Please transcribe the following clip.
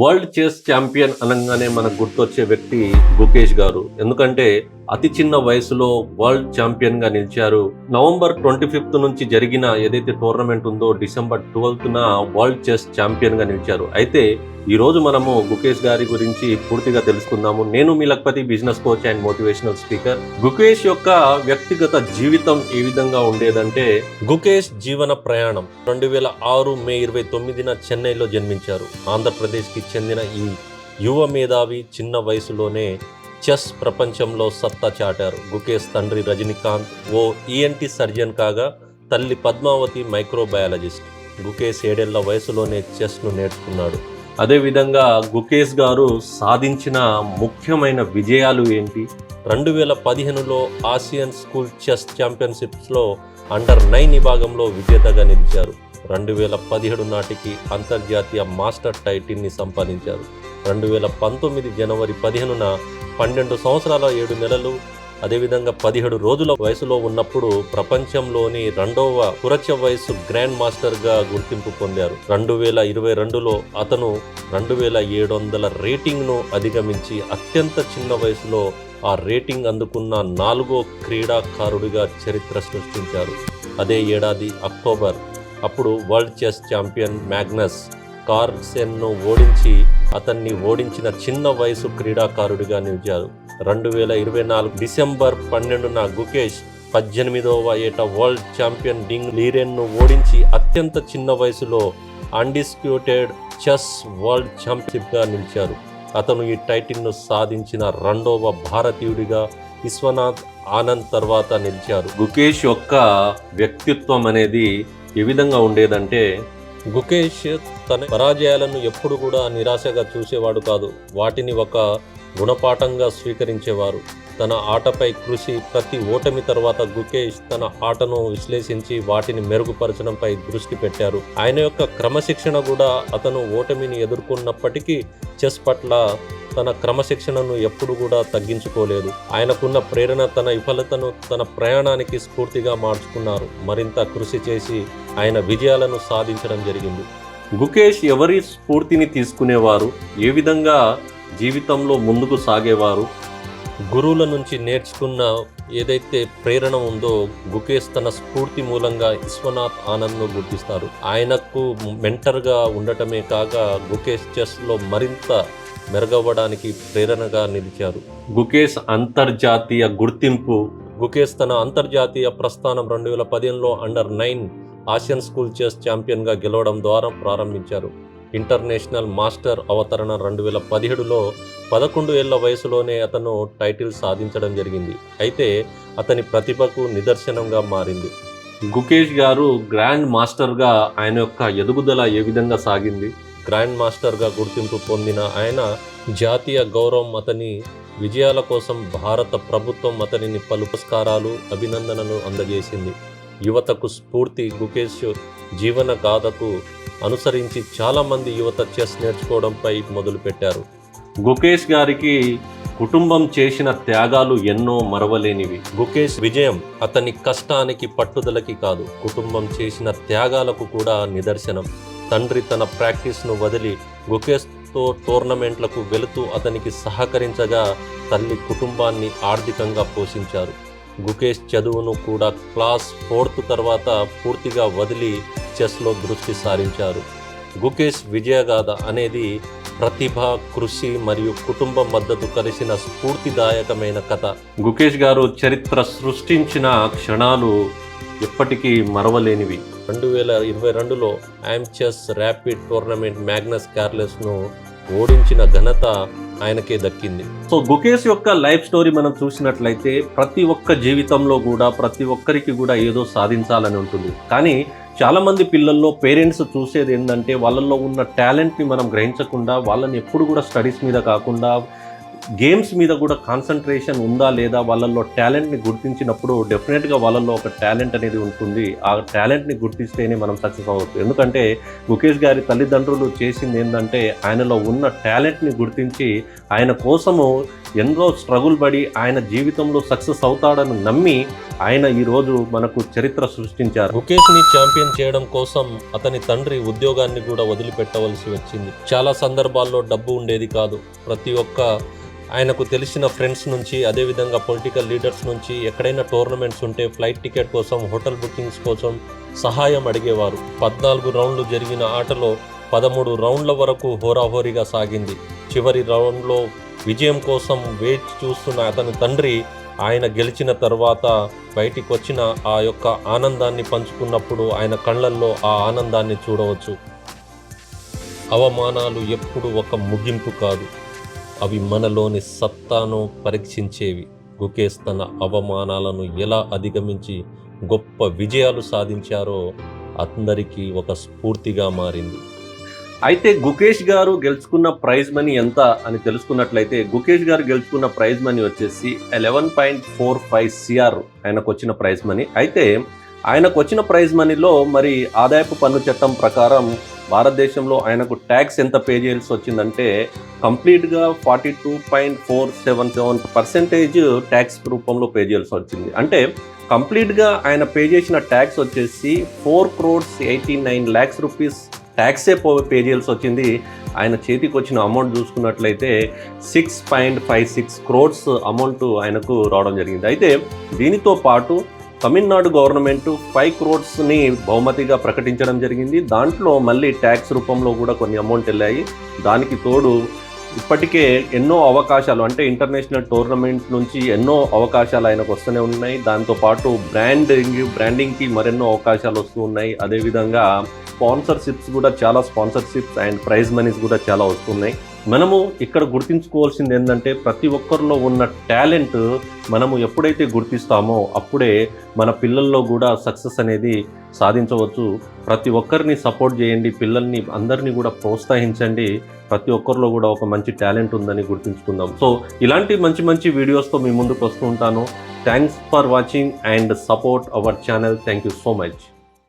World chess champion అనగానే మనకు గుర్తొచ్చే వ్యక్తి గుకేష్ గారు. ఎందుకంటే అతి చిన్న వయసులో వరల్డ్ ఛాంపియన్గా నిలిచారు. నవంబర్ ట్వంటీ ఫిఫ్త్ నుంచి జరిగిన ఏదైతే టోర్నమెంట్ ఉందో డిసెంబర్ ట్వెల్త్ న వరల్డ్ చెస్ ఛాంపియన్గా నిలిచారు. అయితే ఈ రోజు మనము గుకేష్ గారి గురించి పూర్తిగా తెలుసుకుందాము. నేను మీ Lakhpati business coach and motivational speaker. Gukesh యొక్క వ్యక్తిగత జీవితం ఏ విధంగా ఉండేదంటే గుకేష్ జీవన ప్రయాణం. రెండు వేల ఆరు మే ఇరవై తొమ్మిదిన చెన్నైలో జన్మించారు. ఆంధ్రప్రదేశ్కి చెందిన ఈ యువ మేధావి చిన్న వయసులోనే చెస్ ప్రపంచంలో సత్తా చాటారు. గుకేష్ తండ్రి రజనీకాంత్ ఓ ఈఎన్టీ సర్జన్ కాగా తల్లి పద్మావతి మైక్రోబయాలజిస్ట్. గుకేష్ ఏడేళ్ళ వయసులోనే చెస్ను నేర్చుకున్నాడు. అదేవిధంగా గుకేష్ గారు సాధించిన ముఖ్యమైన విజయాలు ఏంటి? రెండు వేల పదిహేనులో ఆసియన్ స్కూల్ చెస్ ఛాంపియన్షిప్స్లో అండర్ నైన్ విభాగంలో విజేతగా నిలిచారు రెండు వేల పదిహేడు నాటికి అంతర్జాతీయ మాస్టర్ టైటిల్ని సంపాదించారు. రెండు వేల పంతొమ్మిది జనవరి పదిహేనున పన్నెండు సంవత్సరాల ఏడు నెలలు అదేవిధంగా పదిహేడు రోజుల వయసులో ఉన్నప్పుడు ప్రపంచంలోని రెండవ పురచ వయసు గ్రాండ్ మాస్టర్గా గుర్తింపు పొందారు. రెండు వేల ఇరవై రెండులో అతను రెండు వేల ఏడు వందల రేటింగ్ను అధిగమించి అత్యంత చిన్న వయసులో ఆ రేటింగ్ అందుకున్న నాలుగో క్రీడాకారుడిగా చరిత్ర సృష్టించారు. అదే ఏడాది అక్టోబర్. అప్పుడు వరల్డ్ చెస్ ఛాంపియన్ మ్యాగ్నస్ కార్సెన్ను ఓడించి అతన్ని ఓడించిన చిన్న వయసు క్రీడాకారుడిగా నిలిచారు. రెండు వేల ఇరవై నాలుగు డిసెంబర్ పన్నెండున గుకేష్ పద్దెనిమిదవ ఏట వరల్డ్ ఛాంపియన్ డింగ్ లీరెన్ను ఓడించి అత్యంత చిన్న వయసులో అన్డిస్ప్యూటెడ్ చెస్ వరల్డ్ ఛాంపియన్షిప్గా నిలిచారు. అతను ఈ టైటిల్ను సాధించిన రెండవ భారతీయుడిగా విశ్వనాథ్ ఆనంద్ తర్వాత నిలిచారు. గుకేష్ యొక్క వ్యక్తిత్వం అనేది ఏ విధంగా ఉండేదంటే గుకేష్ తన పరాజయాలను ఎప్పుడు కూడా నిరాశగా చూసేవాడు కాదు. వాటిని ఒక గుణపాఠంగా స్వీకరించేవారు. తన ఆటపై కృషి ప్రతి ఓటమి తర్వాత గుకేష్ తన ఆటను విశ్లేషించి వాటిని మెరుగుపరచడంపై దృష్టి పెట్టారు. ఆయన యొక్క క్రమశిక్షణ కూడా అతను ఓటమిని ఎదుర్కొన్నప్పటికీ చెస్ పట్ల తన క్రమశిక్షణను ఎప్పుడు కూడా తగ్గించుకోలేదు. ఆయనకున్న ప్రేరణ తన విఫలతను తన ప్రయాణానికి స్ఫూర్తిగా మార్చుకున్నారు. మరింత కృషి చేసి ఆయన విజయాలను సాధించడం జరిగింది. గుకేష్ ఎవరి స్ఫూర్తిని తీసుకునేవారు? ఏ విధంగా జీవితంలో ముందుకు సాగేవారు. గురువుల నుంచి నేర్చుకున్న ఏదైతే ప్రేరణ ఉందో గుకేష్ తన స్ఫూర్తి మూలంగా విశ్వనాథ్ ఆనంద్ను గుర్తిస్తారు. ఆయనకు మెంటర్గా ఉండటమే కాక గుకేష్ చెస్లో మరింత మెరుగవ్వడానికి ప్రేరణగా నిలిచారు. గుకేష్ అంతర్జాతీయ గుర్తింపు గుకేష్ తన అంతర్జాతీయ ప్రస్థానం రెండు వేల పదిహేనులో under nine Asian school chess ఛాంపియన్గా గెలవడం ద్వారా ప్రారంభించారు. ఇంటర్నేషనల్ మాస్టర్ అవతరణ రెండు వేల పదిహేడులో పదకొండు ఏళ్ళ వయసులోనే అతను టైటిల్ సాధించడం జరిగింది. అయితే అతని ప్రతిభకు నిదర్శనంగా మారింది. గుకేష్ గారు గ్రాండ్ మాస్టర్గా ఆయన యొక్క ఎదుగుదల ఏ విధంగా సాగింది? గ్రాండ్ మాస్టర్గా గుర్తింపు పొందిన ఆయన జాతీయ గౌరవం అతని విజయాల కోసం భారత ప్రభుత్వం అతనిని పలు పురస్కారాలు అభినందనలు అందజేసింది. యువతకు స్ఫూర్తి గుకేష్ జీవన గాథకు అనుసరించి చాలామంది యువత చెస్ నేర్చుకోవడంపై మొదలుపెట్టారు. గుకేష్ గారికి కుటుంబం చేసిన త్యాగాలు ఎన్నో మరవలేనివి. గుకేష్ విజయం అతని కష్టానికి పట్టుదలకి కాదు. కుటుంబం చేసిన త్యాగాలకు కూడా నిదర్శనం. తండ్రి తన ప్రాక్టీస్ను వదిలి గుకేష్తో టోర్నమెంట్లకు వెళుతూ అతనికి సహకరించగా తల్లి కుటుంబాన్ని ఆర్థికంగా పోషించారు. గుకేష్ చదువును కూడా క్లాస్ ఫోర్త్ తర్వాత పూర్తిగా వదిలి చెస్లో దృష్టి సారించారు. గుకేష్ విజయగాథ అనేది ప్రతిభ కృషి మరియు కుటుంబ మద్దతు కలిసిన స్ఫూర్తిదాయకమైన కథ. గుకేష్ గారు చరిత్ర సృష్టించిన క్షణాలు ఎప్పటికీ మరవలేనివి. రెండు వేల ఇరవై రెండులో Aimchess chess rapid tournament Magnus కార్లెస్ను ఓడించిన ఘనత ఆయనకే దక్కింది. సో గుకేష్ యొక్క లైఫ్ స్టోరీ మనం చూసినట్లయితే ప్రతి ఒక్క జీవితంలో కూడా ప్రతి ఒక్కరికి కూడా ఏదో సాధించాలని ఉంటుంది. కానీ చాలా మంది పిల్లల్లో పేరెంట్స్ చూసేది ఏంటంటే వాళ్ళల్లో ఉన్న టాలెంట్ని మనం గ్రహించకుండా వాళ్ళని ఎప్పుడు కూడా స్టడీస్ మీద కాకుండా గేమ్స్ మీద కూడా కాన్సన్ట్రేషన్ ఉందా లేదా వాళ్ళల్లో టాలెంట్ని గుర్తించినప్పుడు డెఫినెట్గా వాళ్ళల్లో ఒక టాలెంట్ అనేది ఉంటుంది. ఆ టాలెంట్ని గుర్తిస్తేనే మనం సక్సెస్ అవ్వచ్చు. ఎందుకంటే ముఖేష్ గారి తల్లిదండ్రులు చేసింది ఏంటంటే ఆయనలో ఉన్న టాలెంట్ని గుర్తించి ఆయన కోసము ఎంతో స్ట్రగుల్ పడి ఆయన జీవితంలో సక్సెస్ అవుతాడని నమ్మి ఆయన ఈరోజు మనకు చరిత్ర సృష్టించారు. ముఖేష్ని ఛాంపియన్ చేయడం కోసం అతని తండ్రి ఉద్యోగాన్ని కూడా వదిలిపెట్టవలసి వచ్చింది. చాలా సందర్భాల్లో డబ్బు ఉండేది కాదు. ప్రతి ఒక్క ఆయనకు తెలిసిన ఫ్రెండ్స్ నుంచి అదేవిధంగా పొలిటికల్ లీడర్స్ నుంచి ఎక్కడైనా టోర్నమెంట్స్ ఉంటే ఫ్లైట్ టికెట్ కోసం హోటల్ బుకింగ్స్ కోసం సహాయం అడిగేవారు. పద్నాలుగు రౌండ్లు జరిగిన ఆటలో పదమూడు రౌండ్ల వరకు హోరాహోరీగా సాగింది. చివరి రౌండ్లో విజయం కోసం వేచి చూస్తున్న అతని తండ్రి ఆయన గెలిచిన తర్వాత బయటికి వచ్చిన ఆ యొక్క ఆనందాన్ని పంచుకున్నప్పుడు ఆయన కళ్ళల్లో ఆ ఆనందాన్ని చూడవచ్చు. అవమానాలు ఎప్పుడు ఒక ముగింపు కాదు. అవి మనలోని సత్తాను పరీక్షించేవి. గుకేష్ తన అవమానాలను ఎలా అధిగమించి గొప్ప విజయాలు సాధించారో అందరికీ ఒక స్ఫూర్తిగా మారింది. అయితే గుకేష్ గారు గెలుచుకున్న ప్రైజ్ మనీ ఎంత అని తెలుసుకున్నట్లయితే గుకేష్ గారు గెలుచుకున్న ప్రైజ్ మనీ వచ్చేసి eleven point four five CR ఆయనకు వచ్చిన ప్రైజ్ మనీ. అయితే ఆయనకు వచ్చిన ప్రైజ్ మనీలో మరి ఆదాయపు పన్ను చట్టం ప్రకారం భారతదేశంలో ఆయనకు ట్యాక్స్ ఎంత పే చేయాల్సి వచ్చిందంటే కంప్లీట్గా forty two point four seven seven percentage tax రూపంలో పే చేయాల్సి వచ్చింది. అంటే కంప్లీట్గా ఆయన పే చేసిన ట్యాక్స్ వచ్చేసి four crores eighty nine lakhs rupees ట్యాక్సే పో పే చేయాల్సి వచ్చింది. ఆయన చేతికి వచ్చిన అమౌంట్ చూసుకున్నట్లయితే six point five six crores amount ఆయనకు రావడం జరిగింది. అయితే దీనితో పాటు తమిళనాడు గవర్నమెంట్ ఫైవ్ క్రోడ్స్ని బహుమతిగా ప్రకటించడం జరిగింది. దాంట్లో మళ్ళీ ట్యాక్స్ రూపంలో కూడా కొన్ని అమౌంట్ వెళ్ళాయి. దానికి తోడు ఇప్పటికే ఎన్నో అవకాశాలు అంటే ఇంటర్నేషనల్ టోర్నమెంట్ నుంచి ఎన్నో అవకాశాలు ఆయనకు వస్తూనే ఉన్నాయి. దాంతోపాటు బ్రాండింగ్ బ్రాండింగ్కి మరెన్నో అవకాశాలు వస్తూ ఉన్నాయి. అదేవిధంగా స్పాన్సర్షిప్స్ కూడా చాలా స్పాన్సర్షిప్స్ అండ్ ప్రైజ్ మనీస్ కూడా చాలా వస్తున్నాయి. మనము ఇక్కడ గుర్తించుకోవాల్సింది ఏంటంటే ప్రతి ఒక్కరిలో ఉన్న టాలెంట్ మనము ఎప్పుడైతే గుర్తిస్తామో అప్పుడే మన పిల్లల్లో కూడా సక్సెస్ అనేది సాధించవచ్చు. ప్రతి ఒక్కరిని సపోర్ట్ చేయండి పిల్లల్ని అందరినీ కూడా ప్రోత్సహించండి. ప్రతి ఒక్కరిలో కూడా ఒక మంచి టాలెంట్ ఉందని గుర్తుంచుకుందాం. సో ఇలాంటి మంచి మంచి వీడియోస్తో మీ ముందుకు వస్తూ ఉంటాను. Thanks for watching and support our channel. Thank you so much.